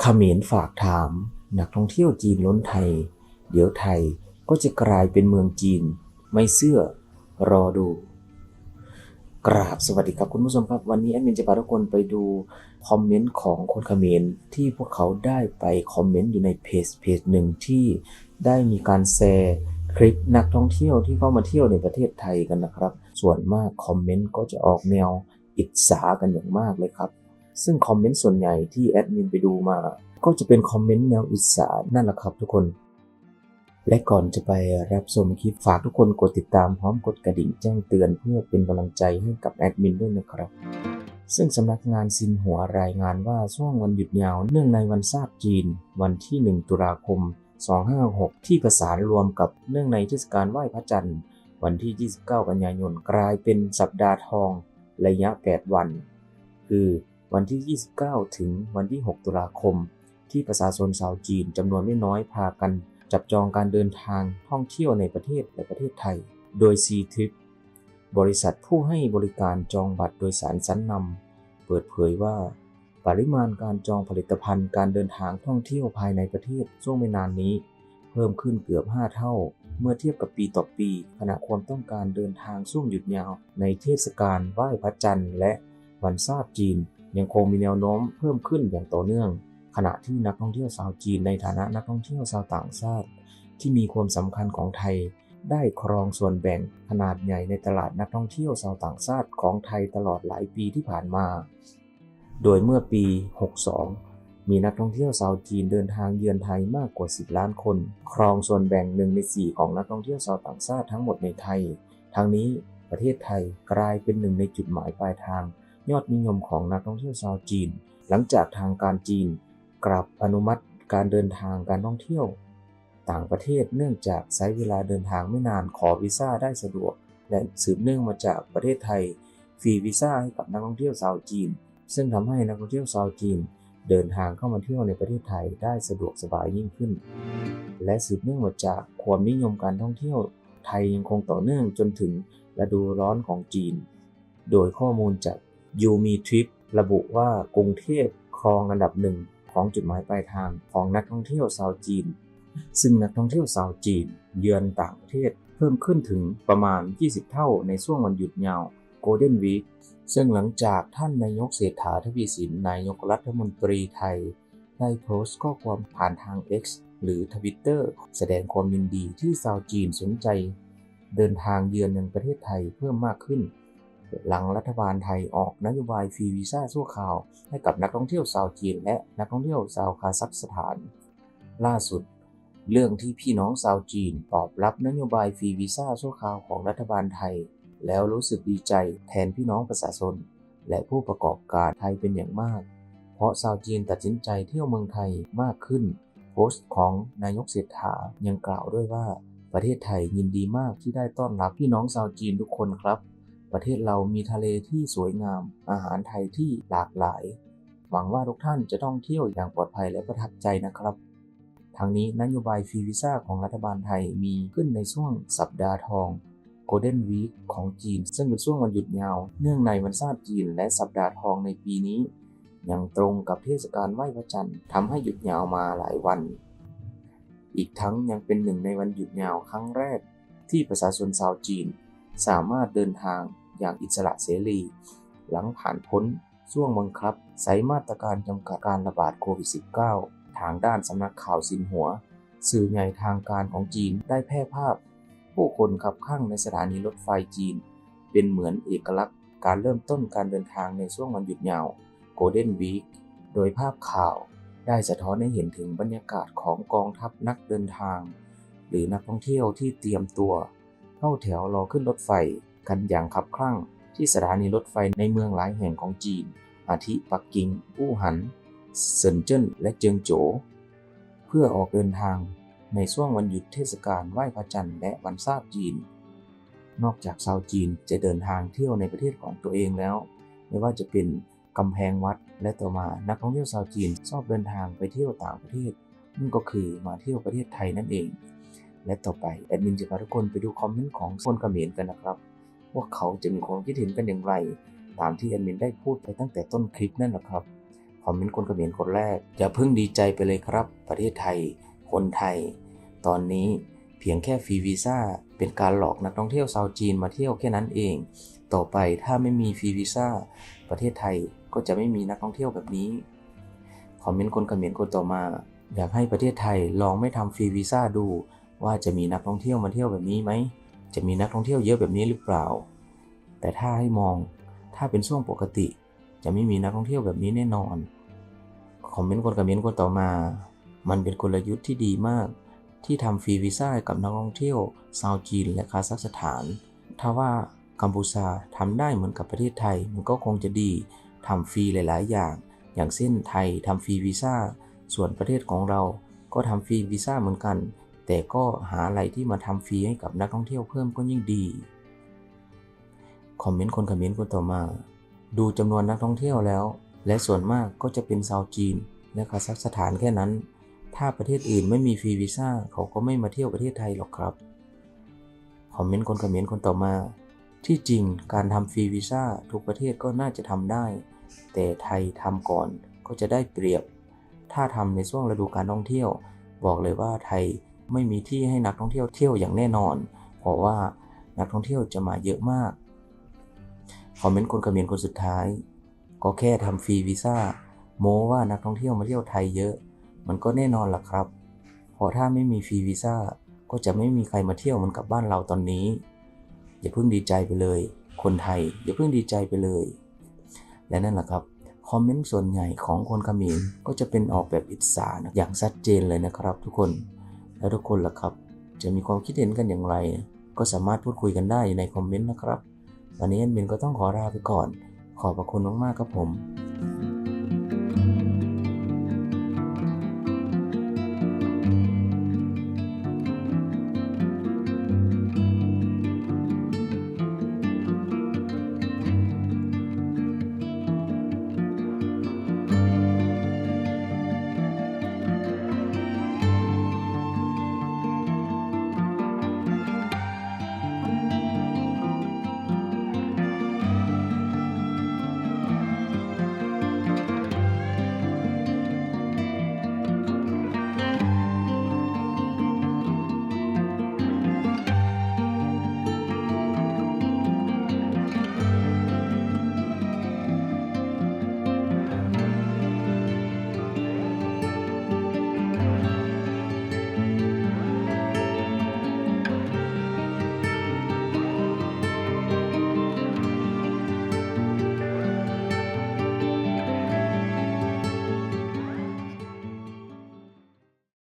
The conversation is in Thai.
เขมรฝากถาม นักท่องเที่ยวจีนล้นไทย เดี๋ยวไทยก็จะกลายเป็นเมืองจีน ไม่เชื่อรอดู กราบสวัสดีครับคุณผู้ชมครับ วันนี้แอดมินจะพาทุกคนไปดูคอมเมนต์ของคนเขมรที่พวกเขาได้ไปคอมเมนต์อยู่ในเพจเพจหนึ่งที่ได้มีการแชร์คลิปนักท่องเที่ยวที่เข้ามาเที่ยวในประเทศไทยกันนะครับ ส่วนมากคอมเมนต์ก็จะออกแนวอิจฉากันอย่างมากเลยครับ ซึ่งคอมเมนต์ส่วนใหญ่ที่แอดมินไปดูมา ก็จะเป็นคอมเมนต์แนวอิจฉานั่นแหละครับทุกคน และก่อนจะไปรับชมคลิปฝากทุกคนกดติดตามพร้อมกดกระดิ่งแจ้งเตือนเพื่อเป็นกำลังใจให้กับแอดมินด้วยนะครับ ซึ่งสำนักงานซินหัวรายงานว่าช่วงวันหยุดยาวเนื่องในวันชาติจีน วันที่ 1 ตุลาคม 256 ที่ประสานรวมกับเนื่องในเทศกาลไหว้พระจันทร์วันที่ 29 กันยายน กลายเป็นสัปดาห์ทอง ระยะ 8 วัน คือ วันที่ 29 ถึงวันที่ 6 ตุลาคม ที่ประชาชนชาวจีนจำนวนไม่น้อยพากันจับจองการเดินทางท่องเที่ยวในประเทศและประเทศไทย โดย c t r i p บริษัทผู้ให้บริการจองบัตรโดยสารชั้นนำเปิดเผยว่า ปริมาณการจองผลิตภัณฑ์การเดินทางท่องเที่ยวภายในประเทศช่วงไม่นานนี้ เพิ่มขึ้นเกือบ 5 เท่า เมื่อเทียบกับปีต่อปีขณะความต้องการเดินทางช่วงหยุดยาวในเทศกาลไหว้พระจันทร์และวันชาติจีน ยังคงมีแนวโน้มเพิ่มขึ้นอย่างต่อเนื่อง ขณะที่นักท่องเที่ยวชาวจีนในฐานะนักท่องเที่ยวชาวต่างชาติ ที่มีความสำคัญของไทย ได้ครองส่วนแบ่งขนาดใหญ่ในตลาดนักท่องเที่ยวชาวต่างชาติของไทยตลอดหลายปีที่ผ่านมา โดยเมื่อปี 62มีนักท่องเที่ยวชาวจีนเดินทางเยือนไทยมากกว่า 10 ล้านคน ครองส่วนแบ่งหนึ่งใน 4 ของนักท่องเที่ยวชาวต่างชาติทั้งหมดในไทย ทั้งนี้ประเทศไทยกลายเป็นหนึ่งในจุดหมายปลายทาง ยอดนิยมของนักท่องเที่ยวชาวจีน หลังจากทางการจีนกลับอนุมัติการเดินทางการท่องเที่ยว ต่างประเทศเนื่องจากใช้เวลาเดินทางไม่นานขอวีซ่าได้สะดวก และสืบเนื่องมาจากประเทศไทยฟรีวีซ่าให้กับนักท่องเที่ยวชาวจีน ซึ่งทำให้นักท่องเที่ยวชาวจีน เดินทางเข้ามาเที่ยวในประเทศไทยได้สะดวกสบายยิ่งขึ้น และสืบเนื่องมาจากความนิยมการท่องเที่ยวไทยยังคงต่อเนื่องจนถึงฤดูร้อนของจีน โดยข้อมูลจาก ยูมีทริประบุว่ากรุงเทพครองอันดับหนึ่งของจุดหมายปลายทางของนักท่องเที่ยวชาวจีน ซึ่งนักท่องเที่ยวชาวจีน เยือนต่างประเทศเพิ่มขึ้นถึงประมาณ 20 เท่าในช่วงวันหยุดยาว Golden Week ซึ่งหลังจากท่านนายกเศรษฐาทวีสินนายกรัฐมนตรีไทย ได้โพสต์ข้อความผ่านทาง X หรือ Twitter แสดงความยินดีที่ชาวจีนสนใจ เดินทางเยือนในประเทศไทยเพิ่มมากขึ้น หลังรัฐบาลไทยออกนโยบายฟรีวีซ่าชั่วคราว ให้กับนักท่องเที่ยวชาวจีนและนักท่องเที่ยวชาวคาซัคสถาน ล่าสุด เรื่องที่พี่น้องชาวจีนตอบรับนโยบายฟรีวีซ่าชั่วคราวของรัฐบาลไทย แล้วรู้สึกดีใจแทนพี่น้องประชาชนและผู้ประกอบการไทยเป็นอย่างมาก เพราะชาวจีนตัดสินใจเที่ยวเมืองไทยมากขึ้น โพสต์ของนายกเศรษฐายังกล่าวด้วยว่า ประเทศไทยยินดีมากที่ได้ต้อนรับพี่น้องชาวจีนทุกคนครับ ประเทศเรามีทะเลที่สวยงาม อาหารไทยที่หลากหลาย หวังว่าทุกท่านจะท่องเที่ยวอย่างปลอดภัยและประทับใจนะครับทางนี้นโยบายฟรีวีซ่าของรัฐบาลไทยมีขึ้นในช่วงสัปดาห์ทอง Golden Week ของจีน ซึ่งเป็นช่วงวันหยุดยาว เนื่องในวันชาติจีนและสัปดาห์ทองในปีนี้ ยังตรงกับเทศกาลไหว้พระจันทร์ทำให้หยุดยาวมาหลายวัน อีกทั้งยังเป็นหนึ่งในวันหยุดยาวครั้งแรก ที่ประชาชนชาวจีน สามารถเดินทาง อย่างอิสระเสรี หลังผ่านพ้นช่วงบังคับใช้มาตรการจำกัดการระบาดโควิด -19 ทางด้านสำนักข่าวซินหัว สื่อใหญ่ทางการของจีนได้แพร่ภาพ ผู้คนขับข้างในสถานีรถไฟจีน เป็นเหมือนเอกลักษณ์การเริ่มต้นการเดินทางในช่วงวันหยุดยาว Golden Week โดยภาพข่าวได้สะท้อนให้เห็นถึงบรรยากาศของกองทัพนักเดินทาง หรือนักท่องเที่ยวที่เตรียมตัว เข้าแถวรอขึ้นรถไฟ กันอย่างขับคลั่ง ที่สถานีรถไฟในเมืองหลายแห่งของจีน อาทิปักกิ่งอู้หันเซินเจิ้นและเจิงโจวเพื่อออกเดินทางในช่วงวันหยุดเทศกาลไหว้พระจันทร์และวันชาติจีน นอกจากชาวจีนจะเดินทางเที่ยวในประเทศของตัวเองแล้ว ไม่ว่าจะเป็นกำแพงวัดและต่อมานักท่องเที่ยวชาวจีนชอบเดินทางไปเที่ยวต่างประเทศนั่นก็คือมาเที่ยวประเทศไทยนั่นเอง และต่อไปแอดมินจะพาทุกคนไปดูคอมเมนต์ของคนเขมรกันนะครับ ว่าเขาจะมีความคิดเห็นกันอย่างไร ตามที่แอดมินได้พูดไปตั้งแต่ต้นคลิปนั่นแหละครับคอมเมนต์คนเขมรคนแรกอย่าเพิ่งดีใจไปเลยครับ ประเทศไทย คนไทย ตอนนี้เพียงแค่ฟรีวีซ่าเป็นการหลอกนักท่องเที่ยวชาวจีนมาเที่ยวแค่นั้นเอง ต่อไปถ้าไม่มีฟรีวีซ่าประเทศไทยก็จะไม่มีนักท่องเที่ยวแบบนี้คอมเมนต์คนเขมรคนต่อมา อยากให้ประเทศไทยลองไม่ทำฟรีวีซ่าดู ว่าจะมีนักท่องเที่ยวมาเที่ยวแบบนี้ไหม จะมีนักท่องเที่ยวเยอะแบบนี้หรือเปล่า แต่ถ้าให้มองถ้าเป็นช่วงปกติ จะไม่มีนักท่องเที่ยวแบบนี้แน่นอนคอมเมนต์คนคอมเมนต์คนต่อมา มันเป็นกลยุทธ์ที่ดีมาก ที่ทำฟรีวีซ่าให้กับนักท่องเที่ยวชาวจีนและคาซัคสถาน ถ้าว่ากัมพูชาทำได้เหมือนกับประเทศไทย มันก็คงจะดีทำฟรีหลาย ๆ อย่าง อย่างเช่นไทยทำฟรีวีซ่าส่วนประเทศของเราก็ทำฟรีวีซ่าเหมือนกัน แต่ก็หาอะไรที่มาทำฟรีให้กับนักท่องเที่ยวเพิ่มก็ยิ่งดีคอมเมนต์คนคอมเมนต์คนต่อมา ดูจำนวนนักท่องเที่ยวแล้ว และส่วนมากก็จะเป็นชาวจีนและคาซัคสถานแค่นั้น ถ้าประเทศอื่นไม่มีฟรีวีซ่าเขาก็ไม่มาเที่ยวประเทศไทยหรอกครับคอมเมนต์คนคอมเมนต์คนต่อมา ที่จริงการทำฟรีวีซ่าทุกประเทศก็น่าจะทำได้ แต่ไทยทำก่อนก็จะได้เปรียบ ถ้าทำในช่วงฤดูการท่องเที่ยว บอกเลยว่าไทย ไม่มีที่ให้นักท่องเที่ยวเที่ยวอย่างแน่นอน เพราะว่านักท่องเที่ยวจะมาเยอะมากคอมเมนต์คนคอมเมนต์คนสุดท้าย ก็แค่ทำฟรีวีซ่าโม้ว่านักท่องเที่ยวมาเที่ยวไทยเยอะ มันก็แน่นอนล่ะครับเพราะถ้าไม่มีฟรีวีซ่าก็จะไม่มีใครมาเที่ยวเหมือนกับบ้านเราตอนนี้ อย่าเพิ่งดีใจไปเลย คนไทย อย่าเพิ่งดีใจไปเลย และนั่นแหละครับคอมเมนต์ส่วนใหญ่ของคนขมรก็จะเป็นออกแบบอิสานะอย่างชัดเจนเลยนะครับทุกคน แล้วทุกคนล่ะครับ จะมีความคิดเห็นกันอย่างไร ก็สามารถพูดคุยกันได้ในคอมเมนต์นะครับ วันนี้แอดมินก็ต้องขอลาไปก่อน ขอบพระคุณมากๆครับผม